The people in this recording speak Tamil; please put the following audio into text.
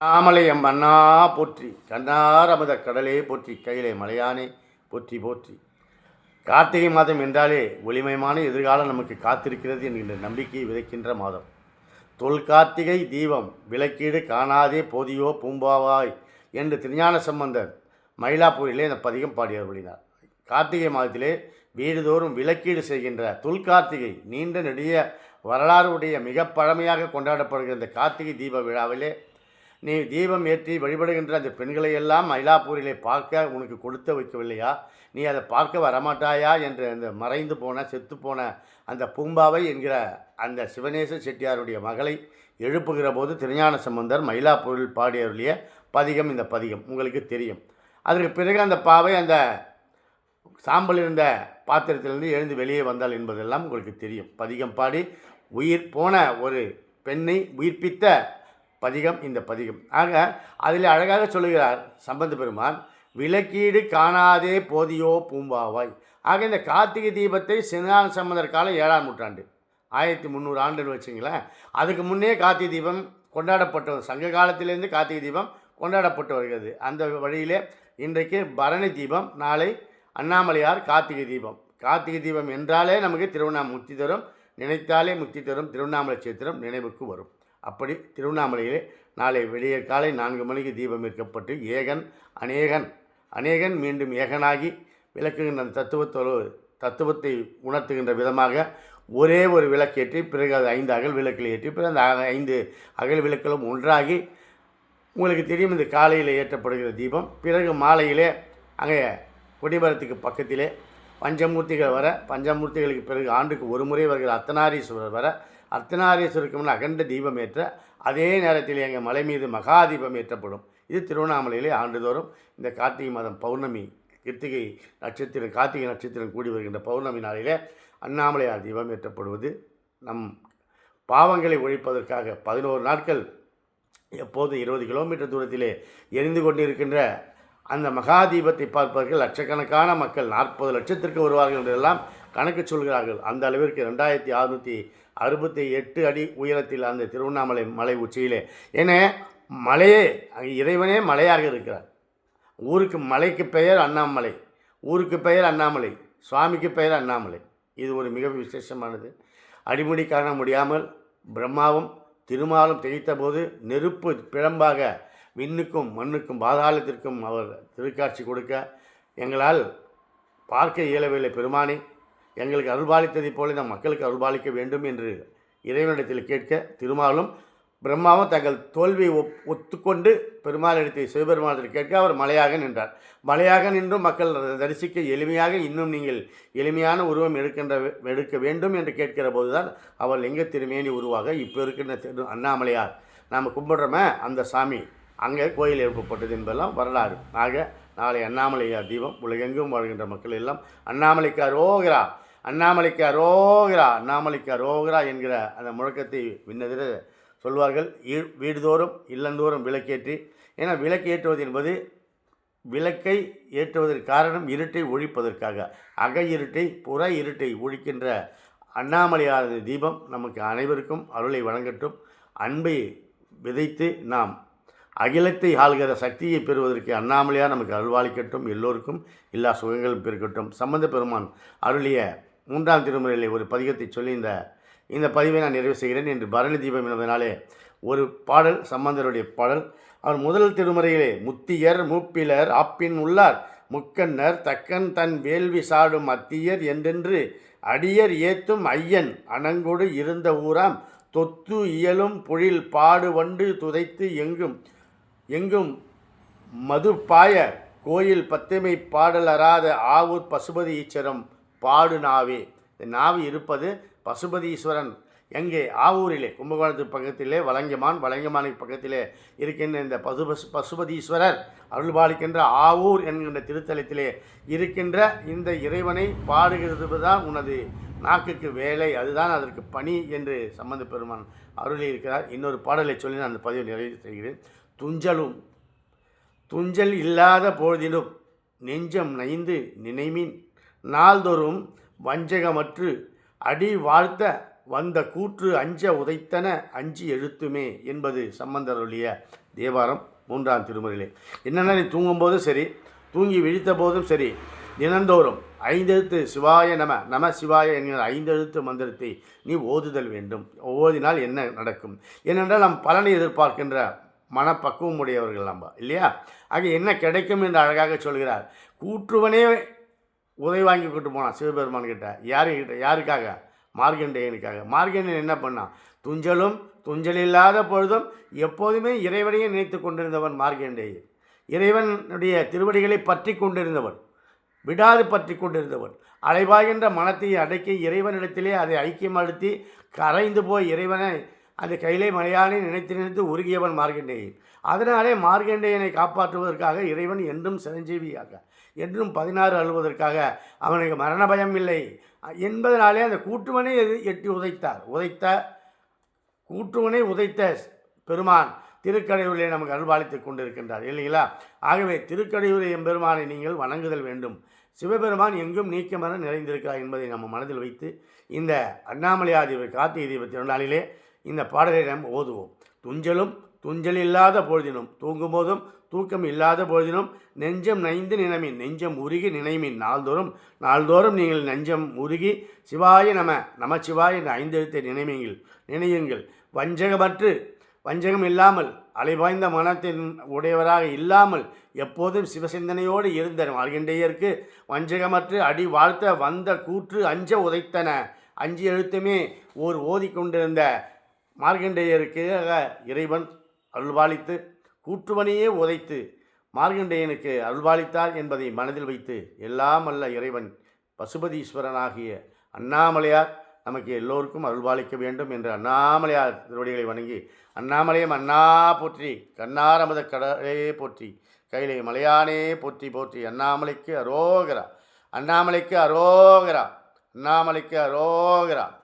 ஆமலையம் அண்ணா போற்றி கண்ணார் அமுத கடலே போற்றி கையிலே மலையானே போற்றி போற்றி. கார்த்திகை மாதம் என்றாலே ஒளிமயமான எதிர்காலம் நமக்கு காத்திருக்கிறது என்கின்ற நம்பிக்கையை விதைக்கின்ற மாதம். தொல்கார்த்திகை தீபம் விளக்கீடு காணாதே போதியோ பூம்பாவாய் என்று திருஞான சம்பந்தர் மயிலாப்பூரிலே இந்த பதிகம் பாடி அருளினார் கார்த்திகை மாதத்திலே வீடுதோறும் விளக்கீடு செய்கின்ற தொல்கார்த்திகை நீண்ட நெடிய வரலாறு உடைய மிக பழமையாக கொண்டாடப்படுகிற இந்த கார்த்திகை தீப விழாவிலே நீ தீபம் ஏற்றி வழிபடுகின்ற அந்த பெண்களை எல்லாம் மயிலாப்பூரிலே பார்க்க உனக்கு கொடுத்து வைக்கவில்லையா? நீ அதை பார்க்க வரமாட்டாயா? என்று அந்த மறைந்து போன செத்து போன அந்த பூம்பாவை என்கிற அந்த சிவனேச செட்டியாருடைய மகளை எழுப்புகிற போது திருஞான சம்பந்தர் மயிலாப்பூரில் பாடியருளிய பதிகம் இந்த பதிகம். உங்களுக்கு தெரியும். அதற்கு பிறகு அந்த பாவை அந்த சாம்பல் இருந்த பாத்திரத்திலிருந்து எழுந்து வெளியே வந்தால் என்பதெல்லாம் உங்களுக்கு தெரியும். பதிகம் பாடி உயிர் போன ஒரு பெண்ணை உயிர்ப்பித்த பதிகம் இந்த பதிகம். ஆக அதில் அழகாக சொல்லுகிறார் சம்பந்த பெருமான் விளக்கீடு காணாதே போதியோ பூம்பாவாய். ஆக இந்த கார்த்திகை தீபத்தை சிவஞான சம்பந்தர் காலம் ஏழாம் நூற்றாண்டு ஆயிரத்தி முந்நூறு ஆண்டுன்னு வச்சுங்களேன். அதுக்கு முன்னே கார்த்திகை தீபம் கொண்டாடப்பட்ட சங்க காலத்திலேருந்து கார்த்திகை தீபம் கொண்டாடப்பட்டு வருகிறது. அந்த வழியிலே இன்றைக்கு பரணி தீபம் நாளை அண்ணாமலையார் கார்த்திகை தீபம். கார்த்திகை தீபம் என்றாலே நமக்கு திருவண்ணாமலை முக்தி தரும் நினைத்தாலே முக்தி தரும் திருவண்ணாமலை சேத்திரம் நினைவுக்கு வரும். அப்படி திருவண்ணாமலையிலே நாளை விடியற் காலை நான்கு மணிக்கு தீபம் ஏற்கப்பட்டு ஏகன் அநேகன் அநேகன் மீண்டும் ஏகனாகி விளக்குகின்ற அந்த தத்துவத்தோடு தத்துவத்தை உணர்த்துகின்ற விதமாக ஒரே ஒரு விளக்கேற்றி பிறகு அது ஐந்து அகல் விளக்கில் ஏற்றி பிறகு அந்த ஐந்து அகல் விளக்குகளும் ஒன்றாகி உங்களுக்கு தெரியும் இந்த காலையில் ஏற்றப்படுகிற தீபம். பிறகு மாலையிலே அங்கே கொடிமரத்துக்கு பக்கத்திலே பஞ்சமூர்த்திகள் வர பஞ்சமூர்த்திகளுக்கு பிறகு ஆண்டுக்கு ஒரு முறை வருகிற அத்தனாரீஸ்வரர் வர அர்த்தநாரீஸ்வருக்கு அகண்ட தீபம் ஏற்ற அதே நேரத்தில் எங்கள் மலை மீது மகாதீபம் ஏற்றப்படும். இது திருவண்ணாமலையிலே ஆண்டுதோறும் இந்த கார்த்திகை மாதம் பௌர்ணமி கிருத்திகை நட்சத்திரம் கார்த்திகை நட்சத்திரம் கூடி வருகின்ற பௌர்ணமி நாளிலே அண்ணாமலையார் தீபம் ஏற்றப்படுவது நம் பாவங்களை ஒழிப்பதற்காக பதினோரு நாட்கள் எப்போது இருபது கிலோமீட்டர் தூரத்திலே எரிந்து கொண்டிருக்கின்ற அந்த மகா தீபத்தை பார்ப்பதற்கு லட்சக்கணக்கான மக்கள் நாற்பது லட்சத்திற்கு வருவார்கள் என்றெல்லாம் கணக்கு சொல்கிறார்கள். அந்த அளவிற்கு ரெண்டாயிரத்தி அறுநூற்றி அறுபத்தி எட்டு அடி உயரத்தில் அந்த திருவண்ணாமலை மலை உச்சியிலே. ஏன்னா மலையே அங்கே இறைவனே மலையாக இருக்கிறார். ஊருக்கு மலைக்கு பெயர் அண்ணாமலை. ஊருக்கு பெயர் அண்ணாமலை. சுவாமிக்கு பெயர் அண்ணாமலை. இது ஒரு மிக விசேஷமானது. அடிமுடி காண முடியாமல் பிரம்மாவும் திருமாலும் தெகித்தபோது நெருப்பு பிழம்பாக விண்ணுக்கும் மண்ணுக்கும் பாதாளத்திற்கும் அவர் திருக்காட்சி கொடுக்க எங்களால் பார்க்க இயலவில்லை பெருமானே. எங்களுக்கு அருள்பாலித்ததைப் போல நம் மக்களுக்கு அருள்பாலிக்க வேண்டும் என்று இறைவனிடத்தில் கேட்க திருமாலும் பிரம்மாவும் தங்கள் தோல்வியை ஒப் ஒத்துக்கொண்டு பெருமாளிடத்தை சிவபெருமானத்தில் கேட்க அவர் மலையாக நின்றார். மலையாக நின்றும் மக்கள் தரிசிக்க எளிமையாக இன்னும் நீங்கள் எளிமையான உருவம் எடுக்கின்ற எடுக்க வேண்டும் என்று கேட்கிற போதுதான் அவர் லிங்க திருமேனி உருவாக இப்போ இருக்கின்ற திரு அண்ணாமலையார். நாம் கும்பிடுறோமே அந்த சாமி. அங்கே கோயில் எழுப்பப்பட்டது என்பதெல்லாம் வரலாறு. ஆக நாளை அண்ணாமலையார் தீபம் உலகெங்கும் வாழ்கின்ற மக்கள் எல்லாம் அண்ணாமலைக்கு அரோகிறா அண்ணாமலைக்கு அரோகிரா அண்ணாமலைக்கு அரோகிரா என்கிற அந்த முழக்கத்தை விண்ணதிர சொல்வார்கள். ஈ- வீடுதோறும் இல்லந்தோறும் விளக்கேற்றி. ஏன்னா விளக்கு ஏற்றுவது என்பது விளக்கை ஏற்றுவதற்கு காரணம் இருட்டை ஒழிப்பதற்காக. அக இருட்டை புற இருட்டை ஒழிக்கின்ற அண்ணாமலையாரது தீபம் நமக்கு அனைவருக்கும் அருளை வழங்கட்டும். அன்பை விதைத்து நாம் அகிலத்தை ஆள்கிற சக்தியை பெறுவதற்கு அண்ணாமலையார் நமக்கு அருள்வாளிக்கட்டும். எல்லோருக்கும் எல்லா சுகங்களும் பெருக்கட்டும் சம்பந்த பெருமான் அருளிய மூன்றாம் திருமுறையிலே ஒரு பதிகத்தை சொல்லி இந்த இந்த பதிவை நான் நிறைவு செய்கிறேன் என்று பரணி தீபம் என்பதனாலே ஒரு பாடல் சம்பந்தருடைய பாடல். அவர் முதல் திருமுறையிலே முத்தியர் மூப்பிலர் ஆப்பின் உள்ளார் முக்கன்னர் தக்கன் தன் வேள்வி சாடும் அத்தியர் என்றென்று அடியர் ஏத்தும் ஐயன் அணங்கொடு இருந்த ஊராம் தொத்து இயலும் பொழில் பாடு வண்டு துதைத்து எங்கும் எங்கும் மது பாய கோயில் பத்துமை பாடலராத ஆவூர் பசுபதி ஈச்சரம் பாடு நாவே. இந்த நாவி இருப்பது பசுபதீஸ்வரன். எங்கே? ஆவூரிலே கும்பகோணத்துக்கு பக்கத்திலே வலங்கமான் வலங்கமானுக்கு பக்கத்திலே இருக்கின்ற இந்த பசு பசுபதீஸ்வரர் அருள்பாலிக்கின்ற ஆவூர் என்கின்ற திருத்தலத்திலே இருக்கின்ற இந்த இறைவனை பாடுகிறது தான் உனது நாக்குக்கு வேலை. அதுதான் அதற்கு பணி என்று சம்பந்த பெருமான் அருளி இருக்கிறார் இன்னொரு பாடலை சொல்லி நான் அந்த பதிவை நிறைவு செய்கிறேன். துஞ்சலும் துஞ்சல் இல்லாத பொழுதிலும் நெஞ்சம் நைந்து நினைமின் நாள்தோறும் வஞ்சகமற்று அடி வாழ்த்த வந்த கூற்று அஞ்ச உதைத்தன அஞ்சு எழுத்துமே என்பது சம்பந்தருடைய தேவாரம் மூன்றாம் திருமுறையிலே. என்னென்னா நீ தூங்கும்போதும் சரி தூங்கி விழித்த போதும் சரி தினந்தோறும் ஐந்தெழுத்து சிவாய நம நம சிவாய என்கிற ஐந்தெழுத்து மந்திரத்தை நீ ஓதுதல் வேண்டும். ஓதினால் என்ன நடக்கும்? ஏனென்றால் நாம் பலனை எதிர்பார்க்கின்ற மனப்பக்குவம் உடையவர்கள் நம்ம இல்லையா? ஆக என்ன கிடைக்கும் என்று அழகாக சொல்கிறார். கூற்றுவனே உதவி வாங்கி கூட்டு போனான் சிவபெருமான் கிட்ட. யாருக்கிட்ட யாருக்காக? மார்கண்டேயனுக்காக மார்கண்டேயன் என்ன பண்ணான் துஞ்சலும் துஞ்சல் இல்லாத பொழுதும் எப்போதுமே இறைவனையே நினைத்து கொண்டிருந்தவன் மார்கண்டேயன் இறைவனுடைய திருவடிகளை பற்றி கொண்டிருந்தவன் விடாது பற்றி கொண்டிருந்தவன். அலைவாகின்ற மனத்தை அடக்கி இறைவனிடத்திலே அதை ஐக்கியமடுத்தி கரைந்து போய் இறைவனை அந்த கையிலே மலையானை நினைத்து நினைத்து உருகியவன் மார்கண்டேயன் அதனாலே மார்கண்டேயனை காப்பாற்றுவதற்காக இறைவன் என்றும் சிரஞ்சீவியாக என்றும் பதினாறு அழுவதற்காக அவனுக்கு மரண பயம் இல்லை. என்பதனாலே அந்த கூட்டுவனை எது- எட்டி உதைத்தார். உதைத்த கூட்டுவனை உதைத்த பெருமான் திருக்கடையூரிலே நமக்கு அருள்பாலித்துக் கொண்டிருக்கின்றார் இல்லைங்களா? ஆகவே திருக்கடையூர் எம்பெருமானை நீங்கள் வணங்குதல் வேண்டும். சிவபெருமான் எங்கும் நீக்கமர நிறைந்திருக்கிறார் என்பதை நம்ம மனதில் வைத்து இந்த அண்ணாமலையாதீப கார்த்திகை தீப திருநாளிலே இந்த பாடலை நாம் ஓதுவோம். துஞ்சலும் துஞ்சல் இல்லாத பொழுதினும் தூங்கும் போதும் தூக்கம் இல்லாத பொழுதினும் நெஞ்சம் நைந்து நினைமின் நெஞ்சம் உருகி நினைமின் நாள்தோறும் நாள்தோறும் நீங்கள் நெஞ்சம் உருகி சிவாய நம நமச்சிவாய என்ற ஐந்தெழுத்தை நினைவீங்கள் நினையுங்கள். வஞ்சகமற்று வஞ்சகம் இல்லாமல் அலைவாய்ந்த மனத்தின் உடையவராக இல்லாமல் எப்போதும் சிவசிந்தனையோடு இருந்த மார்கண்டேயருக்கு வஞ்சகமற்று அடி வாழ்த்த வந்த கூற்று அஞ்ச உதைத்தன. அஞ்சு எழுத்துமே ஓர் ஓதிக்கொண்டிருந்த மார்கண்டேயருக்கு இறைவன் அருள்பாலித்து கூற்றுவனையே உதைத்து மார்கண்டேயனுக்கு அருள்பாலித்தார் என்பதை மனதில் வைத்து எல்லாம் அல்ல இறைவன் பசுபதீஸ்வரனாகிய அண்ணாமலையார் நமக்கு எல்லோருக்கும் அருள்பாலிக்க வேண்டும் என்று அண்ணாமலையார் திருவடிகளை வணங்கி அண்ணாமலையம் அண்ணா போற்றி கண்ணாரமத கடலே போற்றி கையிலே மலையானே போற்றி போற்றி அண்ணாமலைக்கு அரோகரா அண்ணாமலைக்கு அரோகரா அண்ணாமலைக்கு அரோகரா.